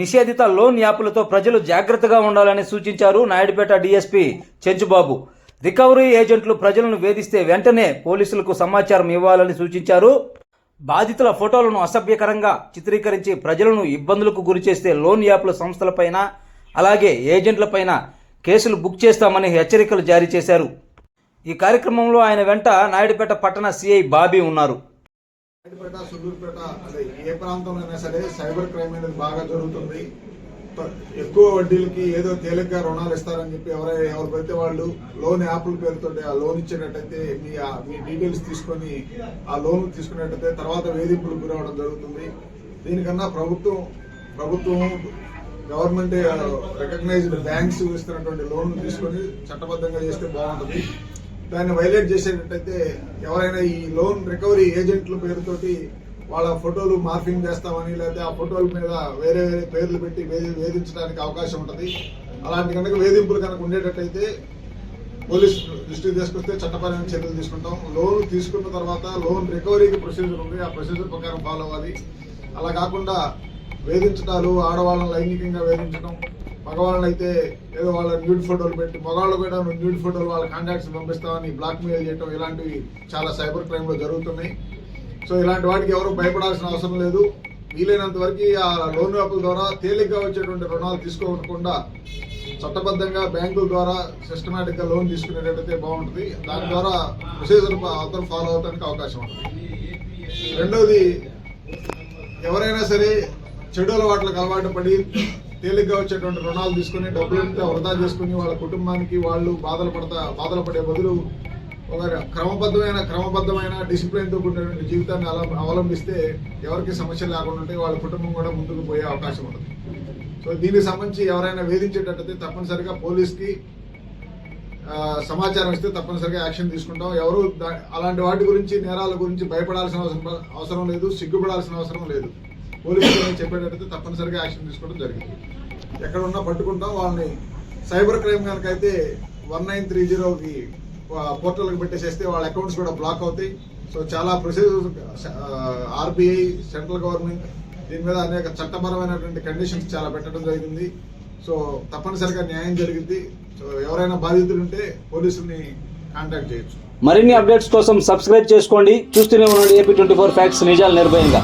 నిషేధిత లోన్ యాప్లతో ప్రజలు జాగ్రత్తగా ఉండాలని సూచించారు నాయుడుపేట డీఎస్పీ చెంచుబాబు. రికవరీ ఏజెంట్లు ప్రజలను వేధిస్తే వెంటనే పోలీసులకు సమాచారం ఇవ్వాలని సూచించారు. బాధితుల ఫోటోలను అసభ్యకరంగా చిత్రీకరించి ప్రజలను ఇబ్బందులకు గురిచేస్తే లోన్ యాప్ల సంస్థలపైన అలాగే ఏజెంట్లపైన కేసులు బుక్ చేస్తామని హెచ్చరికలు జారీ చేశారు. ఈ కార్యక్రమంలో ఆయన వెంట నాయుడుపేట పట్టణ సిఐ బాబీ ఉన్నారు. నాయుడుపేట సుల్లూరుపేట అదే ఏ ప్రాంతంలో అయినా సరే సైబర్ క్రైమ్ అనేది బాగా జరుగుతుంది. ఎక్కువ వడ్డీలకి ఏదో తేలిగ్గా రుణాలు ఇస్తారని చెప్పి ఎవరై ఎవరు పెడితే వాళ్ళు లోన్ యాప్ల పేరుతో ఆ లోన్ ఇచ్చేటట్టయితే మీ మీ డీటెయిల్స్ తీసుకొని ఆ లోన్ తీసుకున్నట్టయితే తర్వాత వేధింపులకు గురవడం జరుగుతుంది. దీనికన్నా ప్రభుత్వం ప్రభుత్వం గవర్నమెంట్ రికగ్నైజ్డ్ బ్యాంక్స్ ఇస్తున్నటువంటి లోన్ తీసుకొని చట్టబద్ధంగా చేస్తే బాగుంటుంది. దాన్ని వైలేట్ చేసేటట్టయితే ఎవరైనా ఈ లోన్ రికవరీ ఏజెంట్ల పేరుతోటి వాళ్ళ ఫోటోలు మార్ఫింగ్ చేస్తామని లేకపోతే ఆ ఫోటోల మీద వేరే వేరే పేర్లు పెట్టి వేధి- వేధించడానికి అవకాశం ఉంటుంది. అలాంటి కనుక వేధింపులు కనుక ఉండేటట్టయితే పోలీస్ దృష్టికి తీసుకొస్తే చట్టపరమైన చర్యలు తీసుకుంటాం. లోన్ తీసుకున్న తర్వాత లోన్ రికవరీకి ప్రొసీజర్ ఉంది. ఆ ప్రొసీజర్ ప్రకారం ఫాలో అవ్వాలి. అలా కాకుండా వేధించడాలు ఆడవాళ్ళని లైంగికంగా వేధించడం మగవాళ్ళని అయితే ఏదో వాళ్ళ న్యూడ్ ఫోటోలు పెట్టి మగవాళ్ళు కూడా న్యూడ్ ఫోటోలు వాళ్ళ కాంటాక్ట్స్ పంపిస్తామని బ్లాక్ మెయిల్ చేయడం ఇలాంటివి చాలా సైబర్ క్రైమ్లో జరుగుతున్నాయి. సో ఇలాంటి వాటికి ఎవరు భయపడాల్సిన అవసరం లేదు. వీలైనంత వరకు ఆ లోన్ యాప్ల ద్వారా తేలిగ్గా వచ్చేటువంటి రుణాలు తీసుకోకుండా చట్టబద్ధంగా బ్యాంకుల ద్వారా సిస్టమేటిక్గా లోన్ తీసుకునేటట్టయితే బాగుంటుంది. దాని ద్వారా ప్రొసీజర్ అందరూ ఫాలో అవడానికి అవకాశం ఉంటుంది. రెండవది ఎవరైనా సరే చెడు అలవాట్లకు అలవాటు పడి తేలిగ్గా వచ్చేటువంటి రుణాలు తీసుకుని డబ్బులంతా వృధా చేసుకుని వాళ్ళ కుటుంబానికి వాళ్ళు బాధలు పడతా బాధలు పడే బదులు ఒక క్రమబద్ధమైన క్రమబద్ధమైన డిసిప్లిన్తో కూడినటువంటి జీవితాన్ని అలా అవలంబిస్తే ఎవరికి సమస్యలు లేకుండా ఉంటే వాళ్ళ కుటుంబం కూడా ముందుకు పోయే అవకాశం ఉంటుంది. సో దీనికి సంబంధించి ఎవరైనా వేధించేటట్టయితే తప్పనిసరిగా పోలీస్కి సమాచారం ఇస్తే తప్పనిసరిగా యాక్షన్ తీసుకుంటాం. ఎవరు అలాంటి వాటి గురించి నేరాల గురించి భయపడాల్సిన అవసరం అవసరం లేదు సిగ్గుపడాల్సిన అవసరం లేదు. పోలీసులు చెప్పేటట్టు తప్పనిసరిగా యాక్షన్ తీసుకోవడం జరిగింది. ఎక్కడ ఉన్నా పట్టుకుంటాం వాళ్ళని సైబర్ క్రైమ్ కనుక అయితే వన్ నైన్ త్రీ జీరోకి పోర్టల్కి పెట్టేసేస్తే వాళ్ళ అకౌంట్స్ కూడా బ్లాక్ అవుతాయి. సో చాలా ప్రొసీజర్ ఆర్బీఐ సెంట్రల్ గవర్నమెంట్ దీని మీద అనేక చట్టపరమైనటువంటి కండిషన్స్ చాలా పెట్టడం జరిగింది. సో తప్పనిసరిగా న్యాయం జరిగింది. సో ఎవరైనా బాధితులు ఉంటే పోలీసుల్ని కాంటాక్ట్ చేయొచ్చు. మరిన్ని అప్డేట్స్ కోసం సబ్స్క్రైబ్ చేసుకోండి. చూస్తూనే ఉండండి. ఏపీ ట్వంటీ ఫోర్ ఫ్యాక్స్ నిజాలు నిర్భయంగా.